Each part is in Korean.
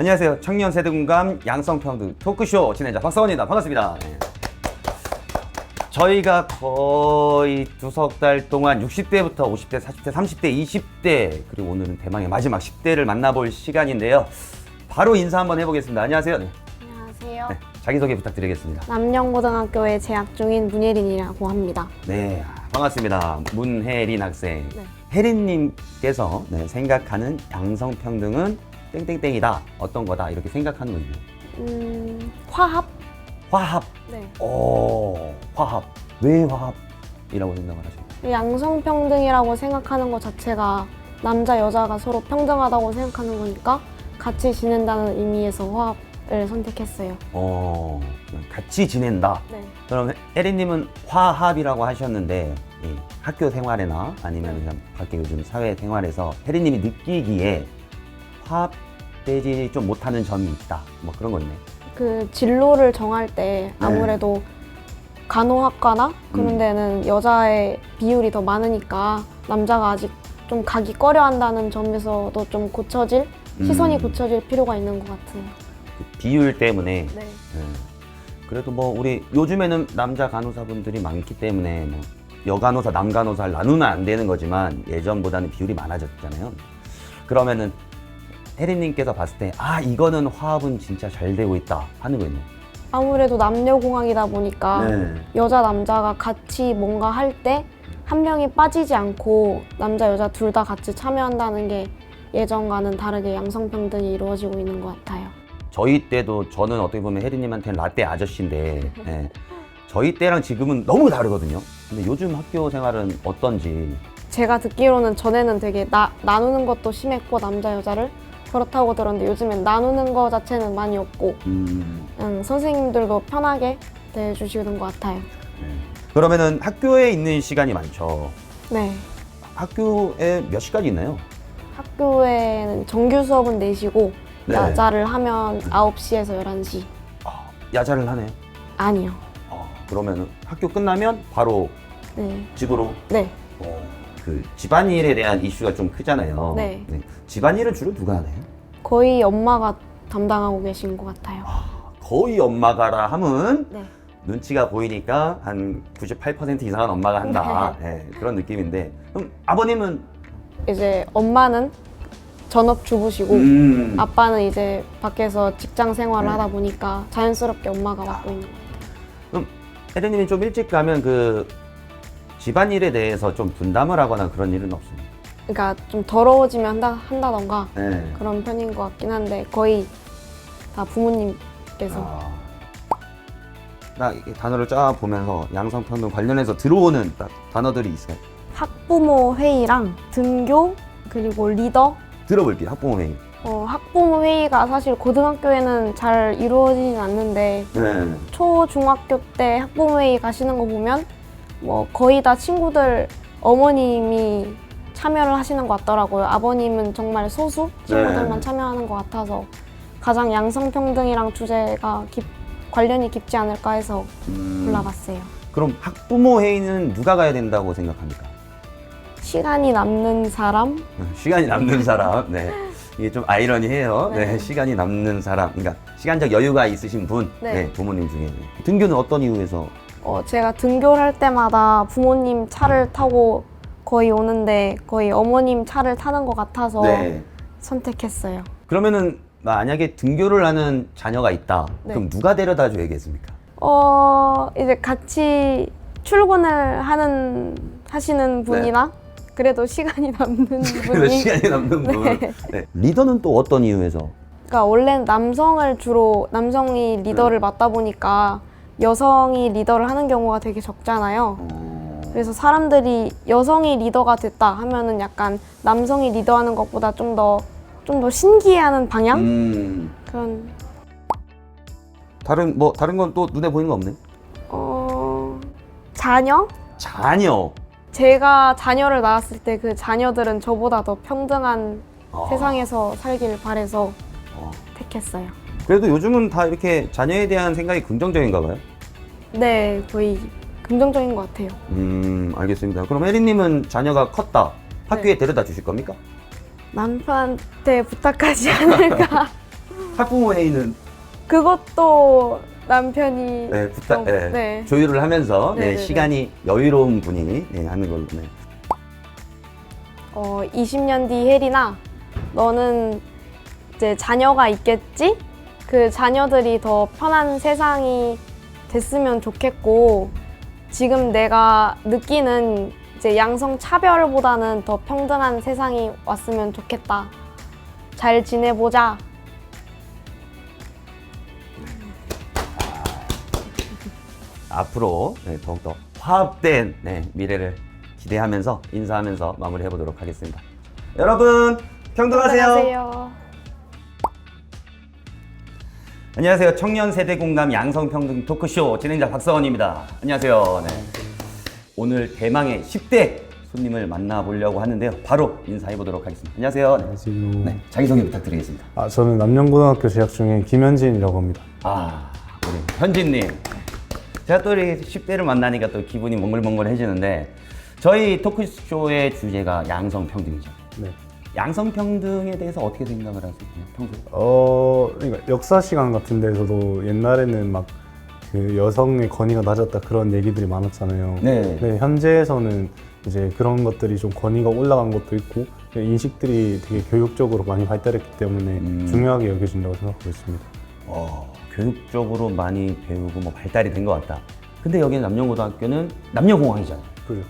안녕하세요. 청년 세대 공감 양성평등 토크쇼 진행자 박사원입니다. 반갑습니다. 네. 저희가 거의 두석 달 동안 60대부터 50대, 40대, 30대, 20대 그리고 오늘은 대망의 마지막 10대를 만나볼 시간인데요. 바로 인사 한번 해보겠습니다. 안녕하세요. 네. 안녕하세요. 네, 자기소개 부탁드리겠습니다. 남영고등학교에 재학 중인 문예린이라고 합니다. 네, 반갑습니다. 문혜린 학생. 네. 혜린님께서 네, 생각하는 양성평등은 땡땡땡이다. 어떤 거다. 이렇게 생각하는 거예요. 음, 화합? 화합. 네. 오, 화합. 왜 화합이라고 생각을 하세요? 양성평등이라고 생각하는 것 자체가 남자, 여자가 서로 평등하다고 생각하는 거니까 같이 지낸다는 의미에서 화합을 선택했어요. 어, 그냥 같이 지낸다. 네. 그럼 혜린님은 화합이라고 하셨는데 예, 학교 생활이나 아니면 그냥 밖에 요즘 사회 생활에서 혜린님이 느끼기에 화합되지 좀 못하는 점이 있다. 뭐 그런 거 있네. 그 진로를 정할 때 아무래도 간호학과나 그런 음. 데는 여자의 비율이 더 많으니까 남자가 아직 좀 가기 꺼려 한다는 점에서도 좀 고쳐질, 시선이 음. 고쳐질 필요가 있는 것 같아요. 그 비율 때문에 네. 예. 그래도 뭐 우리 요즘에는 남자 간호사분들이 많기 때문에 뭐 여간호사, 남간호사를 나누면 안 되는 거지만 예전보다는 비율이 많아졌잖아요. 그러면은 혜린님께서 봤을 때 아 이거는 화합은 진짜 잘 되고 있다 하는 거 있나요? 아무래도 남녀공학이다 보니까 네. 여자 남자가 같이 뭔가 할 때 한 명이 빠지지 않고 남자 여자 둘 다 같이 참여한다는 게 예전과는 다르게 양성평등이 이루어지고 있는 것 같아요. 저희 때도 저는 어떻게 보면 혜린님한테는 라떼 아저씨인데 예. 저희 때랑 지금은 너무 다르거든요. 근데 요즘 학교 생활은 어떤지 제가 듣기로는 전에는 되게 나, 나누는 것도 심했고 남자 여자를 그렇다고 들었는데 요즘엔 나누는 거 자체는 많이 없고 음, 그냥 선생님들도 편하게 대해주시는 것 같아요. 예. 그러면은 학교에 있는 시간이 많죠. 네. 학교에 몇 시까지 있나요? 학교에는 정규 수업은 4시고 네. 야자를 하면 9시에서 11시. 아, 야자를 하네요. 아니요. 아, 그러면 학교 끝나면 바로 네. 집으로 네. 어, 그 집안일에 대한 이슈가 좀 크잖아요. 네. 집안일은 주로 누가 하나요? 거의 엄마가 담당하고 계신 것 같아요. 거의 엄마가라 하면 네. 눈치가 보이니까 한 98% 이상은 엄마가 한다. 예, 그런 느낌인데 그럼 아버님은 이제 엄마는 전업 주부시고 음, 아빠는 이제 밖에서 직장 생활을 네. 하다 보니까 자연스럽게 엄마가 맡고 있는 거예요. 그럼 혜린님이 좀 일찍 가면 그 집안일에 대해서 좀 분담을 하거나 그런 일은 없습니까? 그러니까 좀 더러워지면 한다, 한다던가 네. 그런 편인 것 같긴 한데 거의 다 부모님께서 아. 나이 단어를 쫙 보면서 양성평등 관련해서 들어오는 딱 단어들이 있어요. 학부모 회의랑 등교 그리고 리더 들어볼게요. 학부모 회의. 어, 학부모 회의가 사실 고등학교에는 잘 이루어지진 않는데 네. 초 중학교 때 학부모 회의 가시는 거 보면 뭐 거의 다 친구들 어머님이 참여를 하시는 것 같더라고요. 아버님은 정말 소수 친구들만 네. 참여하는 것 같아서 가장 양성평등이랑 주제가 깊- 관련이 깊지 않을까 해서 음, 골라봤어요. 그럼 학부모 회의는 누가 가야 된다고 생각합니까? 시간이 남는 사람, 시간이 남는 사람. 네. 이게 좀 아이러니해요. 네. 네. 시간이 남는 사람. 그러니까 시간적 여유가 있으신 분. 네. 네. 부모님 중에. 등교는 어떤 이유에서? 어, 제가 등교를 할 때마다 부모님 차를 타고 거의 오는데 거의 어머님 차를 타는 것 같아서 네. 선택했어요. 그러면은 만약에 등교를 하는 자녀가 있다. 네. 그럼 누가 데려다 줘야겠습니까? 어, 이제 같이 출근을 하는 하시는 분이나 그래도 시간이 남는 그래서 분이 시간이 남는 분. 네. 네. 리더는 또 어떤 이유에서? 그러니까 원래는 남성을 주로 남성이 리더를 네. 맡다 보니까 여성이 리더를 하는 경우가 되게 적잖아요. 어... 그래서 사람들이 여성이 리더가 됐다 하면은 약간 남성이 리더하는 것보다 좀 더 좀 더 신기해하는 방향 음. 그런 다른 뭐 다른 건 또 눈에 보이는 거 없네? 어 자녀 자녀. 제가 자녀를 낳았을 때 그 자녀들은 저보다 더 평등한 아. 세상에서 살길 바래서 어. 택했어요. 그래도 요즘은 다 이렇게 자녀에 대한 생각이 긍정적인가 봐요. 네, 거의 긍정적인 것 같아요. 음, 알겠습니다. 그럼 혜리님은 자녀가 컸다. 학교에 데려다 주실 겁니까? 남편한테 부탁하지 않을까. 학부모 회의는 그것도 남편이 네, 부탁, 좀- 네, 네. 조율을 하면서 네, 네, 네, 시간이 여유로운 분이 네, 하는 걸로. 네. 어, 20년 뒤 혜리나 너는 이제 자녀가 있겠지? 그 자녀들이 더 편한 세상이 됐으면 좋겠고 지금 내가 느끼는 이제 양성 차별보다는 더 평등한 세상이 왔으면 좋겠다. 잘 지내보자. 앞으로 네, 더욱더 화합된 네, 미래를 기대하면서 인사하면서 마무리해 보도록 하겠습니다. 여러분 평등하세요. 안녕하세요. 청년 세대 공감 양성평등 토크쇼 진행자 박서원입니다. 안녕하세요. 네. 오늘 대망의 10대 손님을 만나보려고 하는데요. 바로 인사해 보도록 하겠습니다. 안녕하세요. 네. 안녕하세요. 네, 자기소개 부탁드리겠습니다. 아, 저는 남영고등학교 재학 중인 김현진이라고 합니다. 아, 우리 현진님. 제가 또 이렇게 10대를 만나니까 또 기분이 몽글몽글해지는데 저희 토크쇼의 주제가 양성평등이죠. 네. 양성평등에 대해서 어떻게 생각을 하세요? 평소에? 어, 그러니까 역사 시간 같은 데서도 옛날에는 막 그 여성의 권위가 낮았다 그런 얘기들이 많았잖아요. 네. 네, 현재에서는 이제 그런 것들이 좀 권위가 올라간 것도 있고 인식들이 되게 교육적으로 많이 발달했기 때문에 음. 중요하게 여겨진다고 생각하고 있습니다. 어, 교육적으로 많이 배우고 뭐 발달이 된 것 같다. 근데 여기는 남녀고등학교는 남녀공학이잖아요. 그죠?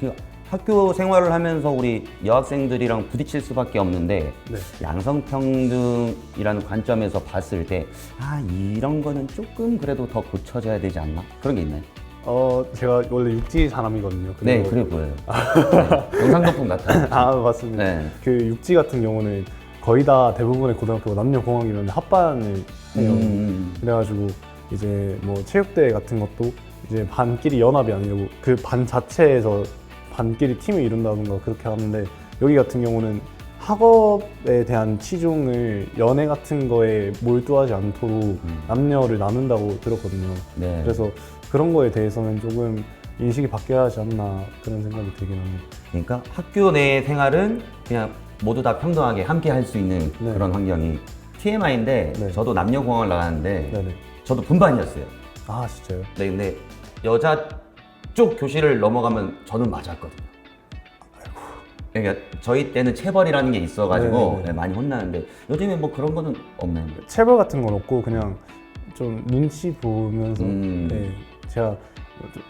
그 학교 생활을 하면서 우리 여학생들이랑 부딪힐 수밖에 없는데 네. 양성평등이라는 관점에서 봤을 때 아 이런 거는 조금 그래도 더 고쳐져야 되지 않나 그런 게 있나요? 어, 제가 원래 육지 사람이거든요. 네 그리고- 그래 보여요. 네, 영상덕분 같아요. 아, 맞습니다. 네. 그 육지 같은 경우는 거의 다 대부분의 고등학교가 남녀 공학이면 합반을 해요. 음, 그래가지고 이제 뭐 체육대회 같은 것도 이제 반끼리 연합이 아니고 그 반 자체에서 반끼리 팀을 이룬다던가 그렇게 하는데 여기 같은 경우는 학업에 대한 치중을 연애 같은 거에 몰두하지 않도록 남녀를 나눈다고 들었거든요. 네. 그래서 그런 거에 대해서는 조금 인식이 바뀌어야 하지 않나 그런 생각이 들긴 합니다. 그러니까 학교 내 생활은 그냥 모두 다 평등하게 함께 할 수 있는 네. 그런 환경이 TMI인데 네. 저도 남녀공학을 나갔는데 네 네. 저도 분반이었어요. 아 진짜요? 네, 근데 여자 쪽 교실을 넘어가면 저는 맞았거든요. 그러니까 저희 때는 체벌이라는 게 있어가지고 네네네. 네, 많이 혼나는데 요즘에 뭐 그런 거는 없나요? 체벌 같은 건 없고 그냥 좀 눈치 보면서 음. 네, 제가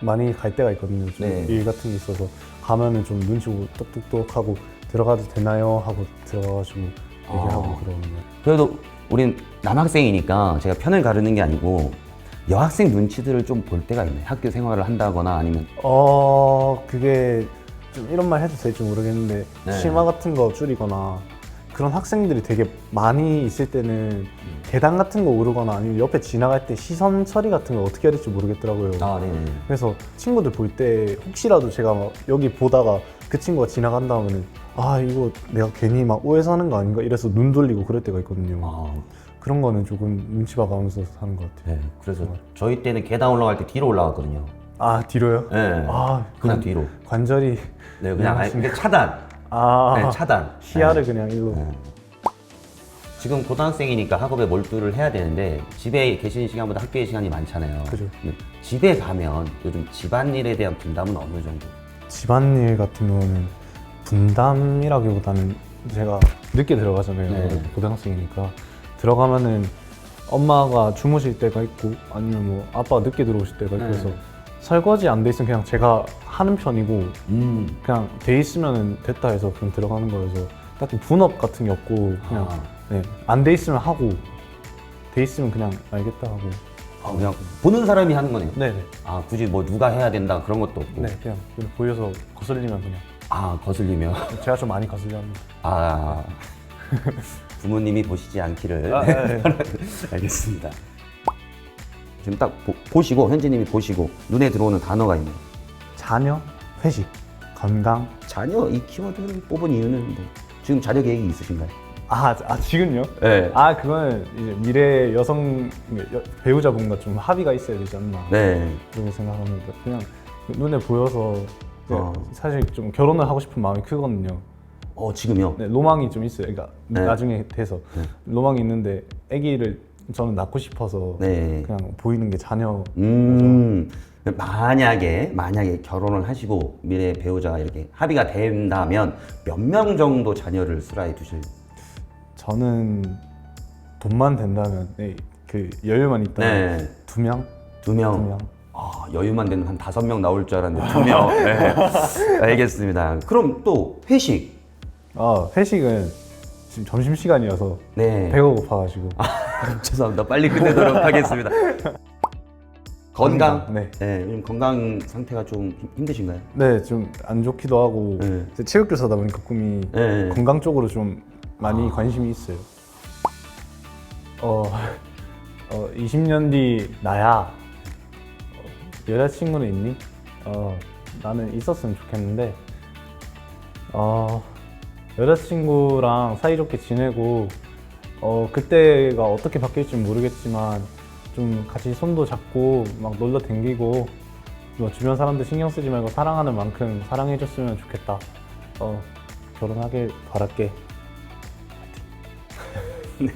많이 갈 때가 있거든요. 좀 네. 일 같은 게 있어서 가면은 좀 눈치 보고 똑똑똑 하고 들어가도 되나요 하고 들어가가지고 얘기하고 아. 그러거든요. 그래도 우린 남학생이니까 제가 편을 가르는 게 아니고 여학생 눈치들을 좀 볼 때가 있나요? 학교 생활을 한다거나 아니면 어 그게 좀 이런 말 해도 될지 모르겠는데 네. 치마 같은 거 줄이거나 그런 학생들이 되게 많이 있을 때는 음. 계단 같은 거 오르거나 아니면 옆에 지나갈 때 시선 처리 같은 걸 어떻게 해야 될지 모르겠더라고요. 아, 네네. 그래서 친구들 볼 때 혹시라도 제가 막 여기 보다가 그 친구가 지나간 다음에는 아 이거 내가 괜히 막 오해 사는 거 아닌가 이래서 눈 돌리고 그럴 때가 있거든요. 아, 그런 거는 조금 눈치 봐가면서 사는 것 같아요. 네. 그래서 저희 때는 계단 올라갈 때 뒤로 올라갔거든요. 아 뒤로요? 네. 아 그냥 관- 뒤로. 관절이 네, 그냥 아예 근데 차단. 아 네, 차단. 시야를 네. 그냥 일로 네. 지금 고등학생이니까 학업에 몰두를 해야 되는데 집에 계시는 시간보다 학교의 시간이 많잖아요. 그죠. 집에 가면 요즘 집안일에 대한 분담은 어느 정도? 집안일 같은 경우는 분담이라기보다는 제가 늦게 들어가잖아요. 네. 고등학생이니까 들어가면은 엄마가 주무실 때가 있고 아니면 뭐 아빠가 늦게 들어오실 때가 있고 네. 그래서 설거지 안 돼 있으면 그냥 제가 하는 편이고 음. 그냥 돼 있으면 됐다 해서 그냥 들어가는 거여서 딱히 분업 같은 게 없고 그냥 아. 네, 안 돼 있으면 하고 돼 있으면 그냥 알겠다 하고 아, 그냥 보는 사람이 하는 거네요. 네네 아 굳이 뭐 누가 해야 된다 그런 것도 없고. 네 그냥 그냥 보여서 거슬리면 그냥 아 거슬리면 제가 좀 많이 거슬려 합니다 아 부모님이 보시지 않기를. 아, 네. 알겠습니다. 지금 딱 보, 시고 현지님이 보시고 눈에 들어오는 단어가 있네요. 자녀 회식 건강 자녀 이 키워드를 뽑은 이유는 뭐 지금 자녀 계획이 있으신가요? 아, 아 지금요? 네. 아 그거는 이제 미래 여성 여- 배우자분과 좀 합의가 있어야 되지 않나 네. 그렇게 생각합니다. 그냥 눈에 보여서 어. 사실 좀 결혼을 하고 싶은 마음이 크거든요. 어 지금요. 네, 로망이 좀 있어요. 그러니까 네. 나중에 돼서 로망이 있는데 아기를 저는 낳고 싶어서 네. 그냥 보이는 게 자녀. 음 만약에 만약에 결혼을 하시고 미래 배우자가 이렇게 합의가 된다면 몇 명 정도 자녀를 수라에 두실? 저는 돈만 된다면 네, 그 여유만 있다면 네. 두 명, 두 명. 두 명. 아, 여유만 되는 한 다섯 명 나올 줄 알았는데 두 명. 네. 알겠습니다. 그럼 또 회식. 아 회식은 지금 점심 시간이어서 네. 배가 고파가지고 아, 죄송합니다. 빨리 끝내도록 하겠습니다. 건강. 네. 네. 요즘 건강 상태가 좀 힘- 힘드신가요? 네, 좀 안 좋기도 하고 네. 이제 체육교사다 보니까 꿈이 네. 건강 쪽으로 좀 많이 관심이 있어요. 어, 어 20년 뒤 나야 어, 여자친구는 있니? 어, 나는 있었으면 좋겠는데 어, 여자친구랑 사이좋게 지내고 어, 그때가 어떻게 바뀔지 모르겠지만 좀 같이 손도 잡고 막 놀러 댕기고 뭐 주변 사람들 신경 쓰지 말고 사랑하는 만큼 사랑해줬으면 좋겠다. 어, 결혼하길 바랄게.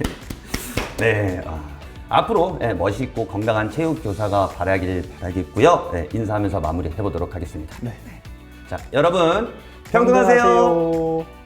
네. 아, 앞으로 네, 멋있고 건강한 체육 교사가 바라길 바라겠고요. 네, 인사하면서 마무리 해 보도록 하겠습니다. 네. 자, 여러분 평등하세요. 평등하세요.